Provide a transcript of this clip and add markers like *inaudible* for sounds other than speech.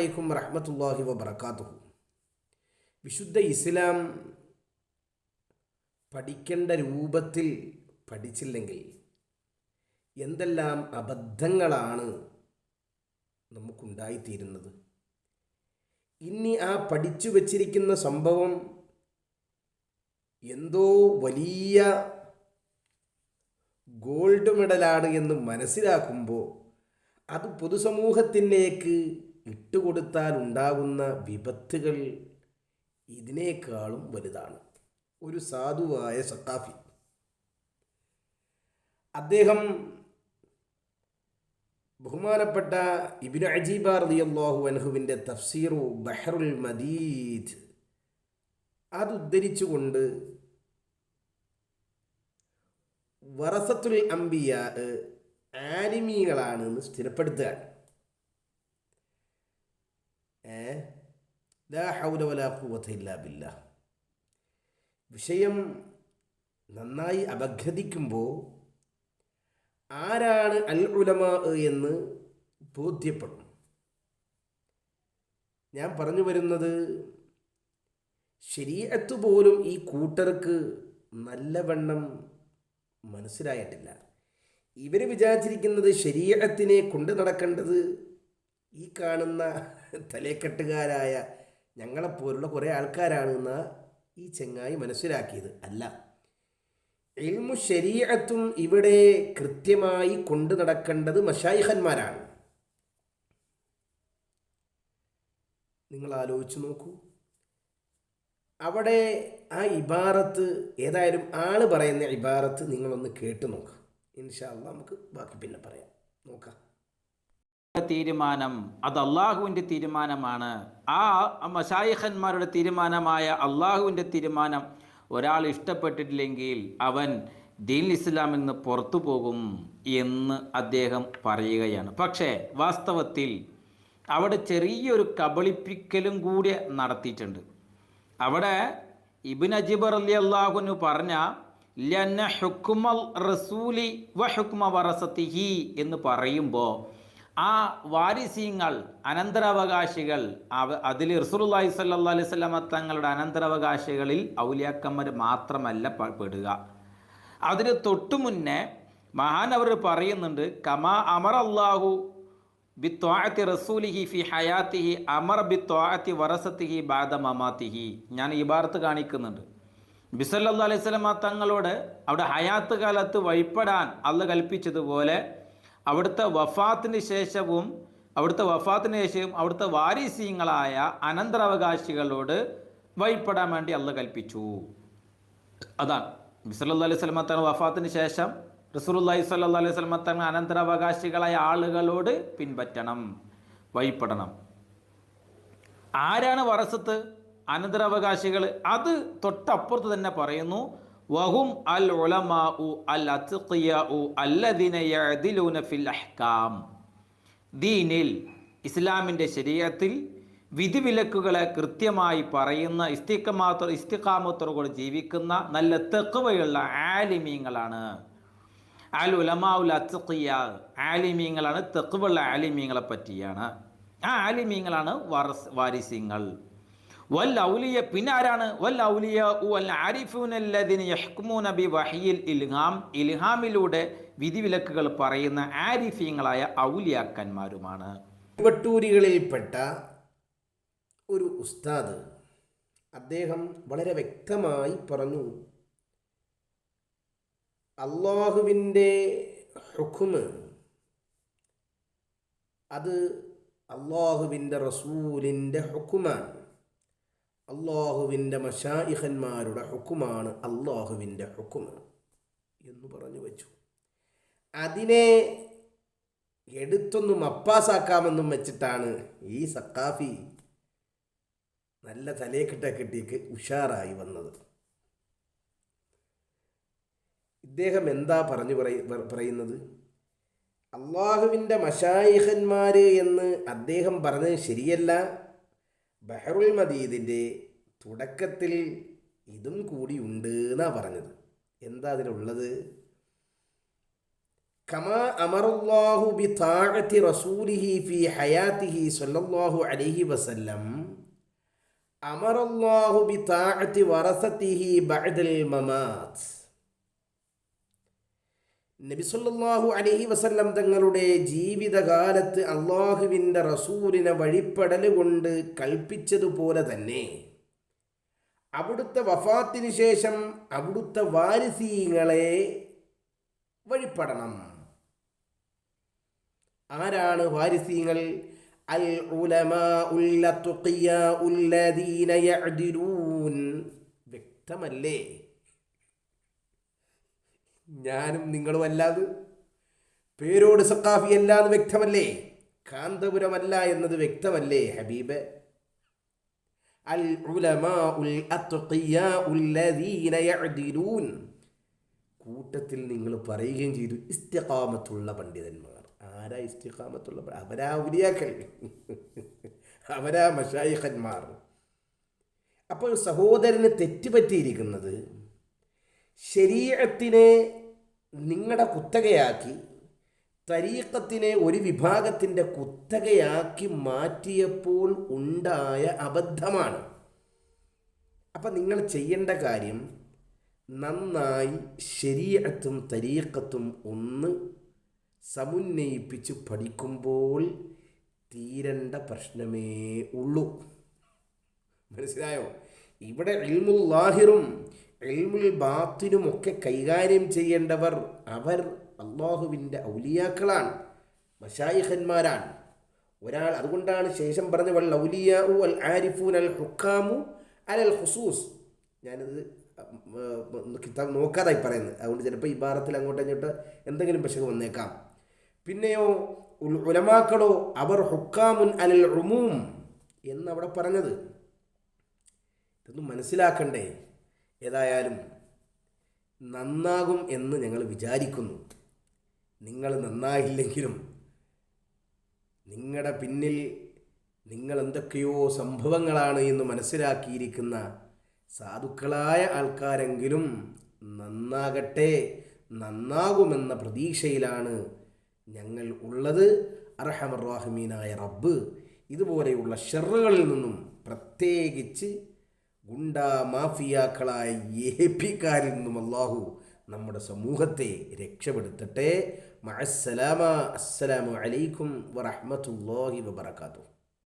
അലൈക്കും വറഹമത്തല്ലാഹി വബർക്കാത്തുഹു വിശുദ്ധ ഇസ്ലാം പഠിക്കേണ്ട രൂപത്തിൽ പഠിച്ചില്ലെങ്കിൽ എന്തെല്ലാം അബദ്ധങ്ങളാണ് നമുക്കുണ്ടായിത്തീരുന്നത്? ഇനി ആ പഠിച്ചു വച്ചിരിക്കുന്ന സംഭവം എന്തോ വലിയ ഗോൾഡ് മെഡലാണ് എന്ന് മനസ്സിലാക്കുമ്പോൾ അത് പൊതുസമൂഹത്തിലേക്ക് ഇട്ടുകൊടുത്താൽ ഉണ്ടാകുന്ന വിപത്തുകൾ ഇതിനേക്കാളും വലുതാണ്. ഒരു സാധുവായ സത്താഫി അദ്ദേഹം ബഹുമാനപ്പെട്ട ഇബിൻ അജീബ റളിയല്ലാഹു അൻഹുവിന്റെ തഫ്സീറു ബഹ്റുൽ മദീദ് അത് ഉദ്ധരിച്ചുകൊണ്ട് വറസത്തുൽ അംബിയ ആലിമീകളാണ് എന്ന് വിഷയം നന്നായി അപഗ്രഥിക്കുമ്പോൾ ആരാണ് അൽ ഉലമ എന്ന് ബോധ്യപ്പെടും. ഞാൻ പറഞ്ഞു വരുന്നത് ശരീരത്ത് പോലും ഈ കൂട്ടർക്ക് നല്ലവണ്ണം മനസ്സിലായിട്ടില്ല. ഇവർ വിചാരിച്ചിരിക്കുന്നത് ശരീരത്തിനെ കൊണ്ടു നടക്കേണ്ടത് ഈ കാണുന്ന തലേക്കെട്ടുകാരായ ഞങ്ങളെപ്പോലുള്ള കുറേ ആൾക്കാരാണെന്ന് ഈ ചെങ്ങായി മനസ്സിലാക്കിയത്. അല്ല. ഇൽമു ശരീരത്തും ഇവിടെ കൃത്യമായി കൊണ്ടു നടക്കേണ്ടത് മഷായിഹന്മാരാണ്. നിങ്ങൾ ആലോചിച്ച് നോക്കൂ. അവിടെ ആ ഇബാറത്ത് ഏതായാലും ആൾ പറയുന്ന ഇബാറത്ത് നിങ്ങളൊന്ന് കേട്ടു നോക്കാം. ഇൻഷാല്ല നമുക്ക് ബാക്കി പിന്നെ പറയാം. നോക്കാം. തീരുമാനം അത് അള്ളാഹുവിന്റെ തീരുമാനമാണ്. ആ മഷായിഖന്മാരുടെ തീരുമാനമായ അള്ളാഹുവിന്റെ തീരുമാനം ഒരാൾ ഇഷ്ടപ്പെട്ടിട്ടില്ലെങ്കിൽ അവൻ ദീൻ ഇസ്ലാമിൽ നിന്ന് പുറത്തു പോകും എന്ന് അദ്ദേഹം പറയുകയാണ്. പക്ഷേ വാസ്തവത്തിൽ അവിടെ ചെറിയൊരു കബളിപ്പിക്കലും കൂടി നടത്തിയിട്ടുണ്ട്. അവിടെ ഇബിൻ അജിബർ അലി അള്ളാഹുനു പറഞ്ഞ ലന്ന ഹുക്കുമൽ റസൂലി വ ഹുക്കുമ വറസത്തിഹി എന്ന് പറയുമ്പോൾ ആ വാരിസീങ്ങൾ അനന്തരാവകാശികൾ അതിൽ റസൂലുള്ളാഹി സ്വല്ലല്ലാഹി അലൈഹി വസല്ലമ തങ്ങളുടെ അനന്തരാവകാശികളിൽ ഔലിയാക്കന്മാർ മാത്രമല്ല പെടുക. അതിന് തൊട്ടു മുന്നേ മഹാൻ അവർ പറയുന്നുണ്ട് കമാ അമർ അള്ളാഹു ബിത്വാഅത്തി റസൂലിഹി ഫി ഹയാത്തിഹി അമർ ബിത്വാഅത്തി വറസത്തിഹി ബാദ മമാത്തിഹി. ഞാൻ ഈ ഭാരത്ത് കാണിക്കുന്നുണ്ട്. ബിസല്ലാ അലൈഹി സ്വലമ തങ്ങളോട് അവിടെ ഹയാത്ത് കാലത്ത് വഴിപ്പെടാൻ അള്ള കൽപ്പിച്ചതുപോലെ അവിടുത്തെ വഫാത്തിന് ശേഷവും അവിടുത്തെ വഫാത്തിന് ശേഷവും അവിടുത്തെ വാരിസീങ്ങളായ അനന്തരാവകാശികളോട് വഴിപ്പെടാൻ വേണ്ടി അള്ള കൽപ്പിച്ചു. അതാണ്. ബിസല്ലാ അലൈഹി സ്വലമ വഫാത്തിന് ശേഷം റസൂലുള്ളാഹി സ്വല്ലാ അലൈഹി തങ്ങൾ അനന്തരാവകാശികളായ ആളുകളോട് പിൻപറ്റണം വഴിപ്പെടണം. ആരാണ് വറസത്ത് അനന്തരാവകാശികൾ. അത് തൊട്ടപ്പുറത്ത് തന്നെ പറയുന്നു വഹും അൽ ഉലമാഉ അൽ അത്ഖിയാഉ അല്ലദീന യഅദിലൂന ഫിൽ അഹ്കാം. ദീനിൽ ഇസ്ലാമിന്റെ ശരീരത്തിൽ വിധിവിലക്കുകളെ കൃത്യമായി പറയുന്ന ഇസ്തിക്കമാത്ര ഇസ്തിക്കാമത്തോടുകൂടി ജീവിക്കുന്ന നല്ല തെക്കുവയുള്ള ആലിമീങ്ങളാണ്. അൽ ഉലമാഉൽ അത്ഖിയ ആലിമീങ്ങളാണ് തെക്കുവുള്ള ആലിമീങ്ങളെ പറ്റിയാണ്. ആ ആലിമീങ്ങളാണ് വാരസ് വാരിസിങ്ങൾ. വൽ ഔലിയ പിന്നെ ആരാണ്? വൽ ഔലിയ വഹിയിൽ ഇൽഹാം. ഇൽഹാമിലൂടെ വിധിവിലക്കുകൾ പറയുന്ന ആരിഫീങ്ങളായ ഔലിയാക്കന്മാരുമാണ്. വട്ടൂരികളിൽപ്പെട്ട ഒരു ഉസ്താദ് അദ്ദേഹം വളരെ വ്യക്തമായി പറഞ്ഞു അള്ളാഹുവിന്റെ ഹുക്കുമ് അത് അള്ളാഹുവിന്റെ റസൂലിന്റെ ഹുക്കുമാണ് അള്ളാഹുവിന്റെ മഷായിഹന്മാരുടെ ഹുക്കുമാണ് അള്ളാഹുവിന്റെ ഹുക്കുമ് എന്ന് പറഞ്ഞു വെച്ചു. അതിനെ എടുത്തൊന്നും അപ്പാസാക്കാമെന്നും വെച്ചിട്ടാണ് ഈ സക്കാഫി നല്ല തലയെക്കിട്ട കെട്ടിക്ക് ഉഷാറായി വന്നത്. ഇദ്ദേഹം എന്താ പറഞ്ഞു പറയ- പറ- പറയുന്നത്? അള്ളാഹുവിന്റെ മഷായിഹന്മാർ എന്ന് അദ്ദേഹം പറഞ്ഞത് ശരിയല്ല. ബഹറുൽ മദീദിന്റെ തുടക്കത്തിൽ ഇതും കൂടി ഉണ്ട് എന്നാണ് പറഞ്ഞത്. എന്താ അതിലുള്ളത്? കമാ അമറുല്ലാഹു ബി താഴത്തി റസൂലിഹി ഫി ഹയാത്തിഹി സല്ലല്ലാഹു അലൈഹി വസല്ലം അമറുല്ലാഹു ബി താഴത്തി വറസത്തിഹി ബഅദൽ മമാത് നബിസൊല്ലാഹു അലഹി വസല്ലം തങ്ങളുടെ ജീവിതകാലത്ത് അള്ളാഹുവിന്റെ റസൂലിനെ വഴിപ്പെടൽ കൊണ്ട് കൽപ്പിച്ചതുപോലെ തന്നെ അവിടുത്തെ വഫാത്തിന് ശേഷം അവിടുത്തെ വാരിസീങ്ങളെ വഴിപ്പെടണം. ആരാണ് വാരിസീങ്ങൾ? അൽ വ്യക്തമല്ലേ? ഞാനും നിങ്ങളും അല്ലാത് പേരോട് സക്കാഫി അല്ലാന്ന് വ്യക്തമല്ലേ? കാന്തപുരമല്ല എന്നത് വ്യക്തമല്ലേ ഹബീബ്? കൂട്ടത്തിൽ നിങ്ങൾ പറയുകയും ചെയ്തു ഇസ്തിഖാമത്തുള്ള പണ്ഡിതന്മാർ. ആരാ ഇസ്തിഖാമത്തുള്ള അവരാ ഉലിയാക്കൽ *laughs* അവരാ മഷായിഖന്മാർ. അപ്പോൾ സഹോദരന് തെറ്റുപറ്റിയിരിക്കുന്നത് ശരീരത്തിനെ നിങ്ങളുടെ കുത്തകയാക്കി തരീക്കത്തിനെ ഒരു വിഭാഗത്തിന്റെ കുത്തകയാക്കി മാറ്റിയപ്പോൾ ഉണ്ടായ അബദ്ധമാണ്. അപ്പം നിങ്ങൾ ചെയ്യേണ്ട കാര്യം നന്നായി ശരീരത്തും തരീക്കത്തും ഒന്ന് സമുന്നയിപ്പിച്ച് പഠിക്കുമ്പോൾ തീരണ്ട പ്രശ്നമേ ഉള്ളൂ. മനസ്സിലായോ? ഇവിടെ ഇൽമുൽ ലാഹിറും ഇൽമുൽ ബാത്തിനും ഒക്കെ കൈകാര്യം ചെയ്യേണ്ടവർ അവർ അള്ളാഹുവിന്റെ ഔലിയാക്കളാണ് മഷായിഹന്മാരാണ് ഒരാൾ അതുകൊണ്ടാണ് ശേഷം പറഞ്ഞ വൽ ഔലിയാഉ അൽ ആരിഫൂൻ അൽ ഹുക്കാമു അൽ അൽ ഹുസൂസ് ഞാനിത് കിതാബ് നോക്കാതായി പറയുന്നത്. അതുകൊണ്ട് ചിലപ്പോൾ ഈ ഭാരത്തിൽ അങ്ങോട്ട് ഇങ്ങോട്ട് എന്തെങ്കിലും പശക വന്നേക്കാം. പിന്നെയോ ഉലമാക്കളോ അവർ ഹുക്കാമുൻ അലൽ റുമൂം എന്നവിടെ പറഞ്ഞത്. ഇതൊന്നും മനസ്സിലാക്കണ്ടേ? ഏതായാലും നന്നാകും എന്ന് ഞങ്ങൾ വിചാരിക്കുന്നു. നിങ്ങൾ നന്നായില്ലെങ്കിലും നിങ്ങളുടെ പിന്നിൽ നിങ്ങൾ എന്തൊക്കെയോ സംഭവങ്ങളാണ് എന്ന് മനസ്സിലാക്കിയിരിക്കുന്ന സാധുക്കളായ ആൾക്കാരെങ്കിലും നന്നാകട്ടെ നന്നാകുമെന്ന പ്രതീക്ഷയിലാണ് ഞങ്ങൾ ഉള്ളത്. അർഹമറാഹിമീനായ റബ്ബ് ഇതുപോലെയുള്ള ഷെറുകളിൽ നിന്നും പ്രത്യേകിച്ച് ഗുണ്ട മാഫിയാക്കളായ ഏപ്പിക്കാരിൽ നിന്നും അള്ളാഹു നമ്മുടെ സമൂഹത്തെ രക്ഷപ്പെടുത്തട്ടെ. മഅസ്സലാമ അസ്സലാമു അലൈക്കും വറഹ്മത്തുള്ളാഹി വബറകാതുഹു.